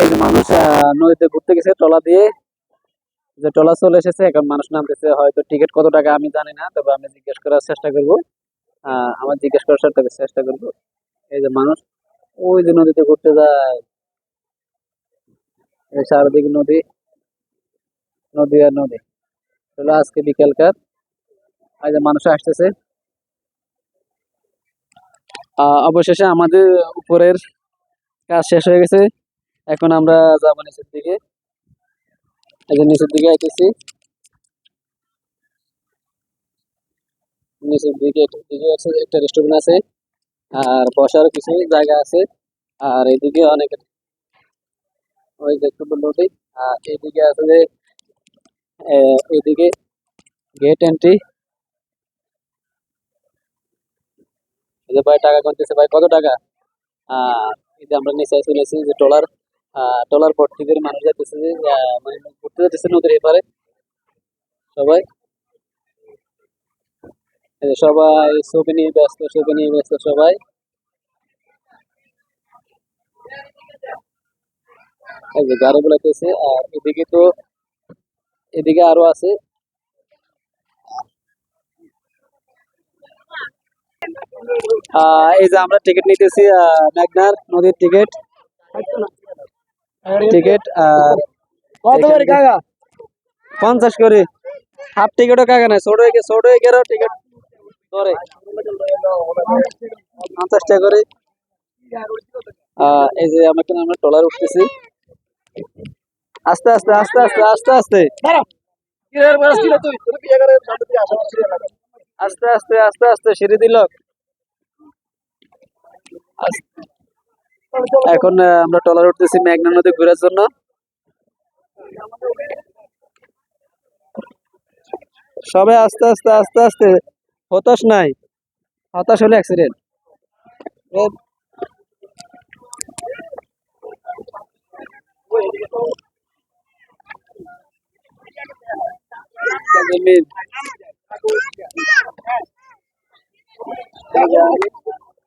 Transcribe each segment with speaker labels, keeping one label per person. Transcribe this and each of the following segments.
Speaker 1: এই যে মানুষ নদীতে ঘুরতে গেছে ট্রলা দিয়ে। যে ট্রলা চলে এসেছে, এখন মানুষ নামতেছে, হয়তো টিকিট কত টাকা আমি জানি না, তবে আমি জিজ্ঞেস করার চেষ্টা করব। আমার জিজ্ঞেস করার চেষ্টা চেষ্টা করব। এই যে মানুষ, ওই যে নদীতে ঘুরতে যায়। এই চারদিকে নদী নদী আর নদী। চলো আজকে বিকেলকার এই যে মানুষ আসতেছে। অবশেষে আমাদের উপরের কাজ শেষ হয়ে গেছে। এখন আমরা যাব নিচের দিকে। এই নিচের দিকে আইতেছি। নিচের দিকে আছে, একটা রেস্টুরেন্ট আছে, আর বসার কিছু জায়গা আছে, আর এদিকে অনেক ওই ছোট নদী, আর এদিকে আছে যে এদিকে গেট এন্ট্রি ভাই টাকা গুনতেছে, ভাই কত টাকা? আর এই যে আমরা নিচে চলেছি যে ট্রলার ট্রলার পর থেকে মানুষ যাইতেছে যে মানে ঘুরতে যাইতেছে নদীর এপারে। সবাই। সবাই, ছবি নিয়ে ব্যস্ত, ছবি নিয়ে ব্যস্ত সবাই। এই গুলাইতেছে আর এদিকে তো, এদিকে আরও আছে। এই যে আমরা টিকিট নিতেছি মেঘনার নদীর টিকিট টিকিট আর
Speaker 2: কত করে কাকা?
Speaker 1: পঞ্চাশ করে। হাফ টিকিটও কাকা নাই ছোট হয়ে ছোট হয়ে গেলেও টিকিট ধরে। পঞ্চাশ টাকা করে। এই যে আমরা কিন্তু আমরা ট্রলার উঠতেছি। আস্তে আস্তে আস্তে আস্তে আস্তে আস্তে। আস্তে আস্তে আস্তে আস্তে সিঁড়ি দিল। আস- এখন আমরা ট্রলার উঠতেছি মেঘনা নদী ঘোরার জন্য। সবাই আস্তে আস্তে আস্তে আস্তে। হতাশ নাই। হতাশ হলে অ্যাক্সিডেন্ট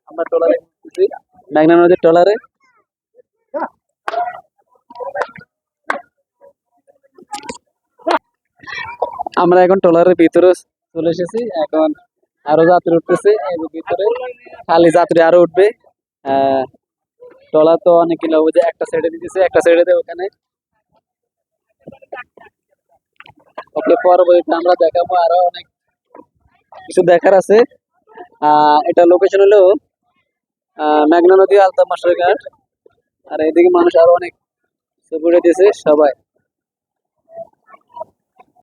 Speaker 1: আমরা উঠতেছি। মেঘনা নদীর ট্রলারে আমরা এখন ট্রলারের ভিতরে চলে এসেছি। এখন আরও যাত্রী উঠতেছে ভিতরে। খালি যাত্রী আরও উঠবে। ট্রলার তো অনেক কিলো যে একটা সাইডে দিতেছে একটা সাইডে দেয় ওখানে। পরবর্তীতে আমরা দেখাবো আরও অনেক কিছু দেখার আছে। এটা লোকেশন হলো আহ, মেঘনা নদী আলতা মাস্টার ঘাট। আর এদিকে মানুষ আরও অনেক সবাই।